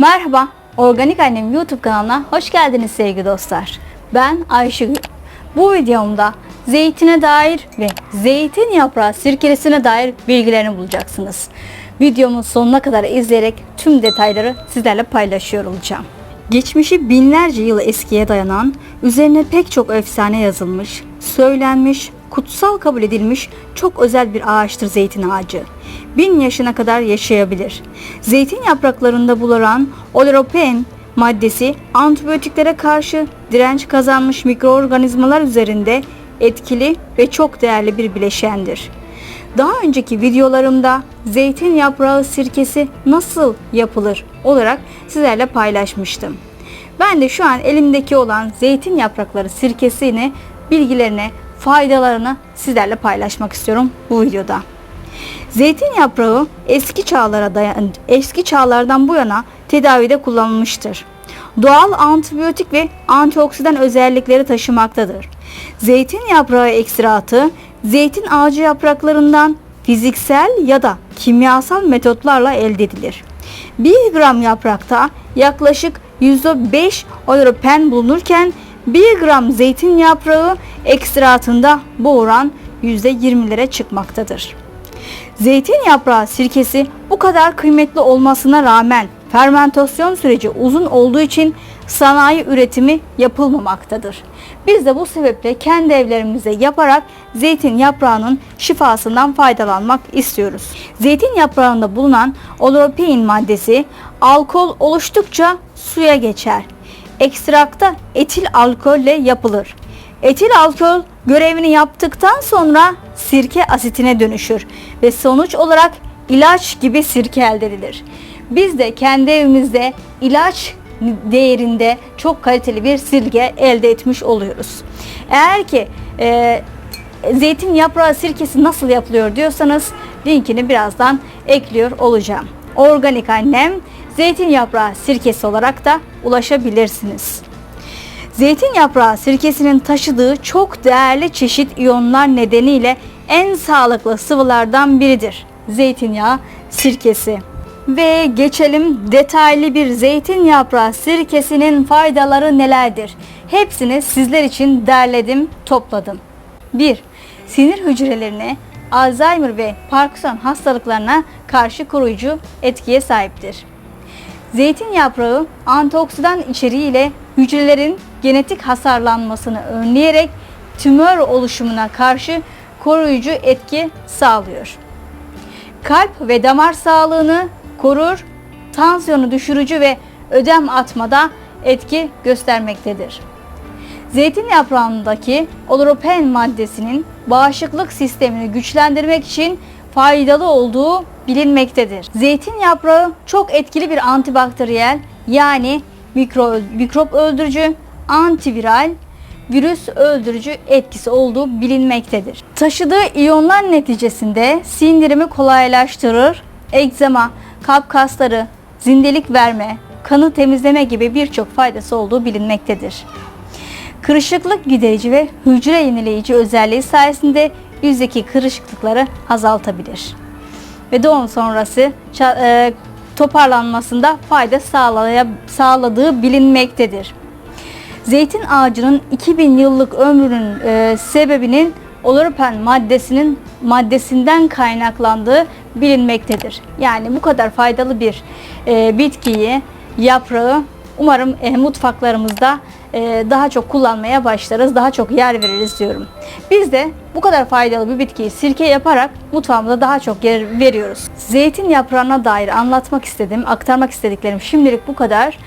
Merhaba, Organik Annem YouTube kanalına hoş geldiniz sevgili dostlar. Ben Ayşegül. Bu videomda zeytine dair ve zeytin yaprağı sirkelesine dair bilgilerini bulacaksınız. Videomun sonuna kadar izleyerek tüm detayları sizlerle paylaşıyor olacağım. Geçmişi binlerce yıl eskiye dayanan, üzerine pek çok efsane yazılmış, söylenmiş, kutsal kabul edilmiş çok özel bir ağaçtır zeytin ağacı. Bin yaşına kadar yaşayabilir. Zeytin yapraklarında bulunan oleropen maddesi antibiyotiklere karşı direnç kazanmış mikroorganizmalar üzerinde etkili ve çok değerli bir bileşendir. Daha önceki videolarımda zeytin yaprağı sirkesi nasıl yapılır olarak sizlerle paylaşmıştım. Ben de şu an elimdeki olan zeytin yaprakları sirkesini, bilgilerini, faydalarını sizlerle paylaşmak istiyorum bu videoda. Zeytin yaprağı eski çağlara dayan eski çağlardan bu yana tedavide kullanılmıştır. Doğal antibiyotik ve antioksidan özellikleri taşımaktadır. Zeytin yaprağı ekstratı zeytin ağacı yapraklarından fiziksel ya da kimyasal metotlarla elde edilir. 1 gram yaprakta yaklaşık %5 oloropen bulunurken 1 gram zeytin yaprağı ekstratında bu oran %20'lere çıkmaktadır. Zeytin yaprağı sirkesi bu kadar kıymetli olmasına rağmen fermentasyon süreci uzun olduğu için sanayi üretimi yapılmamaktadır. Biz de bu sebeple kendi evlerimizde yaparak zeytin yaprağının şifasından faydalanmak istiyoruz. Zeytin yaprağında bulunan oloropein maddesi alkol oluştukça suya geçer. Ekstrakta etil alkolle yapılır. Etil alkol görevini yaptıktan sonra sirke asitine dönüşür ve sonuç olarak ilaç gibi sirke elde edilir. Biz de kendi evimizde ilaç değerinde çok kaliteli bir sirke elde etmiş oluyoruz. Eğer ki e, zeytin yaprağı sirkesi nasıl yapılıyor diyorsanız linkini birazdan ekliyor olacağım. Organik annem zeytin yaprağı sirkesi olarak da ulaşabilirsiniz. Zeytin yaprağı sirkesinin taşıdığı çok değerli çeşit iyonlar nedeniyle en sağlıklı sıvılardan biridir. Zeytinyağı sirkesi. Ve geçelim detaylı bir zeytin yaprağı sirkesinin faydaları nelerdir? Hepsini sizler için derledim, topladım. 1. Sinir hücrelerine, Alzheimer ve Parkinson hastalıklarına karşı koruyucu etkiye sahiptir. Zeytin yaprağı antioksidan içeriğiyle hücrelerin genetik hasarlanmasını önleyerek tümör oluşumuna karşı koruyucu etki sağlıyor. Kalp ve damar sağlığını korur, tansiyonu düşürücü ve ödem atmada etki göstermektedir. Zeytin yaprağındaki oloropen maddesinin bağışıklık sistemini güçlendirmek için faydalı olduğu bilinmektedir. Zeytin yaprağı çok etkili bir antibakteriyel yani mikro, mikrop öldürücü, antiviral, virüs öldürücü etkisi olduğu bilinmektedir. Taşıdığı iyonlar neticesinde sindirimi kolaylaştırır, egzama, kalp kasları, zindelik verme, kanı temizleme gibi birçok faydası olduğu bilinmektedir. Kırışıklık giderici ve hücre yenileyici özelliği sayesinde yüzdeki kırışıklıkları azaltabilir. Ve doğum sonrası e, toparlanmasında fayda sağladığı bilinmektedir. Zeytin ağacının 2000 yıllık ömrünün e, sebebinin oloropen maddesinin maddesinden kaynaklandığı bilinmektedir. Yani bu kadar faydalı bir e, bitkiyi, yaprağı umarım e, mutfaklarımızda daha çok kullanmaya başlarız, daha çok yer veririz diyorum. Biz de bu kadar faydalı bir bitkiyi sirke yaparak mutfağımıza daha çok yer veriyoruz. Zeytin yaprağına dair anlatmak istedim, aktarmak istediklerim şimdilik bu kadar.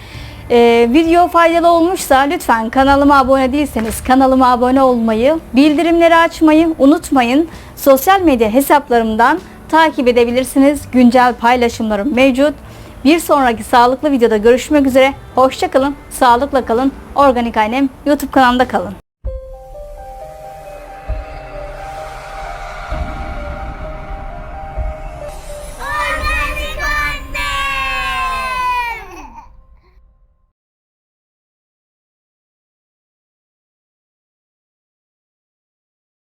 Ee, video faydalı olmuşsa lütfen kanalıma abone değilseniz kanalıma abone olmayı, bildirimleri açmayı unutmayın. Sosyal medya hesaplarımdan takip edebilirsiniz. Güncel paylaşımlarım mevcut. Bir sonraki sağlıklı videoda görüşmek üzere. Hoşçakalın, sağlıkla kalın. Organik Annem YouTube kanalında kalın.